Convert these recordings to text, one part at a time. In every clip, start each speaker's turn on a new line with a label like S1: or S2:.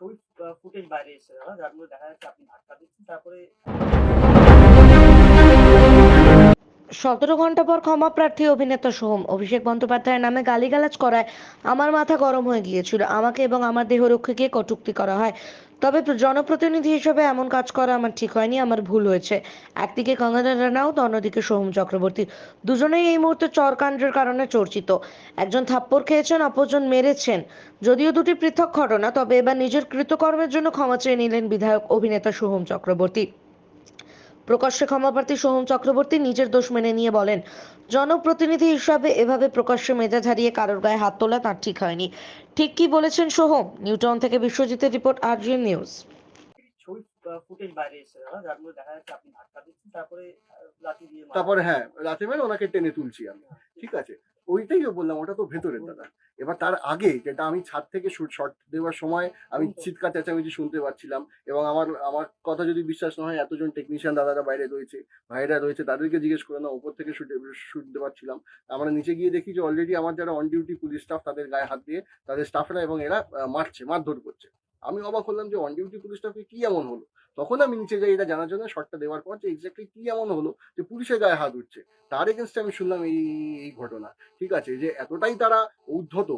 S1: ছবি ফুটেজ বাইরে দাদা যার মধ্যে দেখা যাচ্ছে আপনি ধাক্কা দিচ্ছেন, তারপরে
S2: সতেরো ঘণ্টা পর ক্ষমা প্রার্থী অভিনেতা সোহম, অভিষেক বন্দ্যোপাধ্যায়ের নামে গালিগালাজ করায় আমার মাথা গরম হয়ে গিয়েছিল। আমাকে এবং আমার দেহরক্ষীকে কটুক্তি করা হয়। তবে জনপ্রতিনিধি হিসেবে এমন কাজ করা আমার ঠিক হয়নি, আমার ভুল হয়েছে। একদিকে কঙ্গনা রানাউত, অন্যদিকে সোহম চক্রবর্তী। দুজনেই এই মুহূর্তে চরকাণ্ডের কারণে চর্চিত। একজন থাপ্পড় খেয়েছেন, অপরজন মেরেছেন। যদিও দুটি পৃথক ঘটনা, তবে এবার নিজের কৃতকর্মের জন্য ক্ষমা চেয়ে নিলেন বিধায়ক অভিনেতা সোহম চক্রবর্তী। প্রকাশ্যে ক্ষমাপ্রার্থী সোহম চক্রবর্তী নিজের দোষ মেনে নিয়ে বলেন জনপ্রতিনিধি হিসাবে এভাবে প্রকাশ্যে মেজাজ হারিয়ে কারোর গায়ে হাত তোলা তার ঠিক হয়নি। ঠিক কি বলেছেন সোহম? নিউটাউন থেকে বিশ্বজিতের রিপোর্ট আরজিএন নিউজ।
S1: তারপরে
S3: হ্যাঁ ওনাকে টেনে তুলছি আমি। ঠিক আছে? ওইটাই বললাম ওটা তো ভেতরের দাদা। এবার তার আগে যেটা আমি ছাদ থেকে শুট শর্ট দেওয়ার সময় আমি চিৎকার চেঁচামেচি শুনতে পাচ্ছিলাম এবং আমার আমার কথা যদি বিশ্বাস না হয় এতজন টেকনিশিয়ান দাদারা বাইরে রয়েছে ভাইরা রয়েছে তাদেরকে জিজ্ঞেস করে না ওপর থেকে শুটে শুনতে পাচ্ছিলাম আমরা নিচে গিয়ে দেখি যে অলরেডি আমার যারা অন ডিউটি পুলিশ স্টাফ তাদের গায়ে হাত দিয়ে তাদের স্টাফরা এবং এরা মারছে মারধর করছে। আমি অবাক হলাম যে অন ডিউটি পুলিশ স্টাফে কি এমন হলো? তখন আমি নিচে যাই এটা জানার জন্য শর্টটা দেওয়ার পর যে এক্স্যাক্টলি কি এমন হলো যে পুলিশের গায়ে হাত উঠছে, তার এগেনস্টে আমি শুনলাম এই এই ঘটনা। ঠিক আছে, যে এতটাই তারা উদ্ধত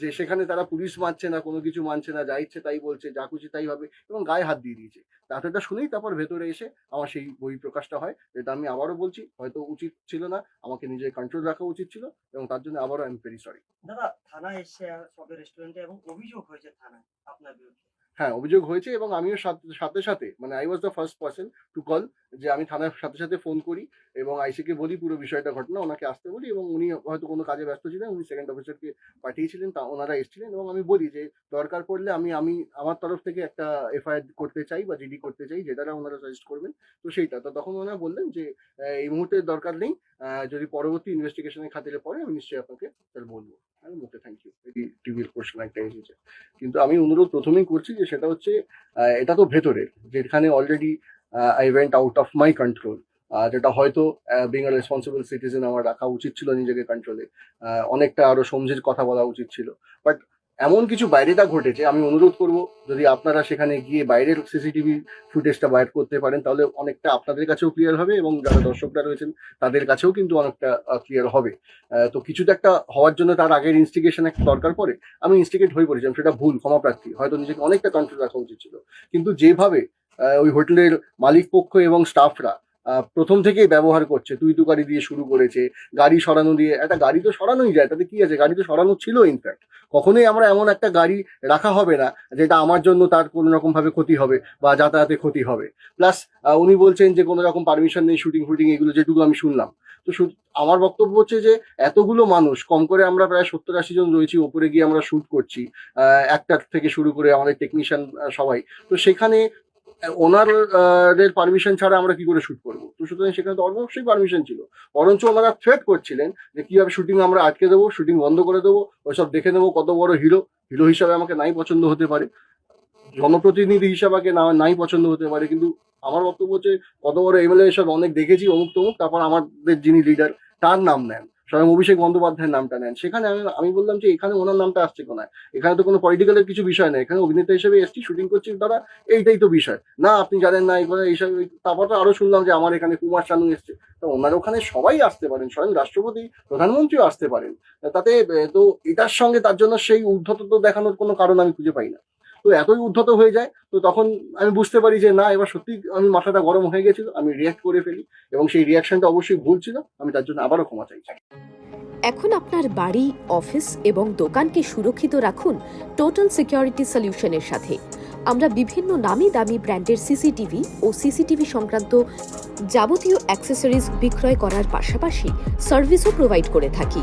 S3: যে সেখানে তারা পুলিশ মানছে না, কোনো কিছু মানছে না, যা ইচ্ছে তাই বলছে, যা খুশি তাই হবে এবং গায়ে হাত দিয়ে দিয়েছে। এতটা শুনেই তারপর ভেতরে এসে আমার সেই বই প্রকাশটা হয়, যেটা আমি আবারও বলছি, হয়তো উচিত ছিল না, আমাকে নিজের কন্ট্রোল রাখা উচিত ছিল এবং তার জন্য আবারও আই এম ভেরি সরি
S1: দাদা, থানায় এসে সবে রেস্টুরেন্টে এবং অভিযোগ হয়েছে থানায়, আপনার বিরুদ্ধে।
S3: হ্যাঁ অভিযোগ হয়েছে এবং আমিও সাথে সাথে মানে I was the first person to call যে আমি থানার সাথে সাথে ফোন করি এবং আইসিকে বলি পুরো বিষয়টা ঘটনা, ওনাকে আসতে বলি এবং উনি হয়তো কোনো কাজে ব্যস্ত ছিলেন, উনি সেকেন্ড অফিসারকে পাঠিয়েছিলেন, তা ওনারা এসেছিলেন এবং আমি বলি যে দরকার পড়লে আমি আমি আমার তরফ থেকে একটা এফআইআর করতে চাই বা জিডি করতে চাই যেটা ওনারা সাজেস্ট করবেন, তো সেইটা। তো তখন ওনারা বললেন যে, এই মুহূর্তে দরকার নেই যদি পরবর্তী ইনভেস্টিগেশনের খাতিরে পরে আমি নিশ্চয়ই আপনাকে তাহলে বলব। ওকে থ্যাংক ইউ টিভির কিন্তু আমি অনুরোধ প্রথমেই করছি যে সেটা হচ্ছে এটা তো ভেতরের, যেখানে already I went out of my control যেটা হয়তো বিং আ রেসপন্সিবল সিটিজেন আমার রাখা উচিত ছিল নিজেকে কন্ট্রোলে অনেকটা আরও সমঝের কথা বলা উচিত ছিল। বাট এমন কিছু বাইরেটা ঘটেছে, আমি অনুরোধ করব, যদি আপনারা সেখানে গিয়ে বাইরের সিসিটিভি ফুটেজটা বাইর করতে পারেন, তাহলে অনেকটা আপনাদের কাছেও ক্লিয়ার হবে এবং যারা দর্শকরা রয়েছেন, তাদের কাছেও কিন্তু অনেকটা ক্লিয়ার হবে। তো কিছু তো একটা হওয়ার জন্য তার আগের ইনস্টিগেশন একটা দরকার পড়ে, আমি ইনস্টিগেট হয়ে পড়েছিলাম, সেটা ভুল ক্ষমাপ্রার্থী হয়তো নিজেকে অনেকটা কন্ট্রোল রাখা উচিত ছিল। কিন্তু যেভাবে ওই হোটেলের মালিক পক্ষ এবং স্টাফরা প্রথম থেকেই ব্যবহার করছে তুই তুকারি দিয়ে শুরু করেছে গাড়ি সরানো দিয়ে একটা গাড়ি তো সরানোই যায় তাতে কি আছে গাড়ি তো সরানো ছিল ইনফ্যাক্ট কখনোই আমরা এমন একটা গাড়ি রাখা হবে না যেটা আমার জন্য তার কোনো রকম ভাবে ক্ষতি হবে বা যাতায়াতে ক্ষতি হবে। প্লাস উনি বলছেন যে কোনো রকম পারমিশন নেই শুটিং ফুটিং এগুলো যেটুকু আমি শুনলাম। তো আমার বক্তব্য হচ্ছে যে এতগুলো মানুষ কম করে আমরা প্রায় সত্তর আশি জন রয়েছি ওপরে গিয়ে আমরা শুট করছি আহ, একটার থেকে শুরু করে আমাদের টেকনিশিয়ান সবাই। তো সেখানে আহ, ওনার দের পারমিশন ছাড়া আমরা কি করে শুট করব? তো সুতরাং সেখানে তো অবশ্যই পারমিশন ছিল। বরঞ্চ ওনারা থ্রেট করছিলেন যে কীভাবে শুটিং আমরা আটকে দেবো শুটিং বন্ধ করে দেবো ওইসব দেখে নেব কত বড় হিরো হিরো হিসাবে আমাকে নাই পছন্দ হতে পারে। জনপ্রতিনিধি হিসাবে না নাই পছন্দ হতে পারে। কিন্তু আমার বক্তব্য হচ্ছে কত বড় এমএলএ এসব অনেক দেখেছি অমুক তমুক তারপর আমাদের যিনি লিডার তার নাম নেন। স্বয়ং অভিষেক বন্দ্যোপাধ্যায়ের নামটা নেন। সেখানে আমি আমি বললাম যে এখানে ওনার নামটা আসছে কোনায় এখানে তো কোনো পলিটিক্যালের কিছু বিষয় নেই। এখানে অভিনেতা হিসেবে এসছি শুটিং করছি, দাদা, এইটাই তো বিষয়। না, আপনি জানেন না এখানে এইসব তারপর তো আরও শুনলাম যে আমার এখানে কুমার শানু এসছে। তো ওনার ওখানে সবাই আসতে পারেন, স্বয়ং রাষ্ট্রপতি, প্রধানমন্ত্রীও আসতে পারেন। তাতে তো এটার সঙ্গে তার জন্য সেই উদ্ধত দেখানোর কোনো কারণ আমি খুঁজে পাই না। তো এতই উদ্ধত হয়ে যায়, তো তখন আমি বুঝতে পারি যে না, এবার সত্যি আমি মাথাটা গরম হয়ে গেছিল, আমি রিয়াক্ট করে ফেলি এবং সেই রিয়াকশনটা অবশ্যই ভুল ছিল, আমি তার জন্য আবারও ক্ষমা চাইছি।
S4: এখন আপনার বাড়ি অফিস এবং দোকানকে সুরক্ষিত রাখুন টোটাল সিকিউরিটি সলিউশনের সাথে। আমরা বিভিন্ন নামি দামি ব্র্যান্ডের সিসিটিভি ও সিসিটিভি সংক্রান্ত যাবতীয় অ্যাক্সেসরিজ বিক্রয় করার পাশাপাশি সার্ভিসও প্রোভাইড করে থাকি।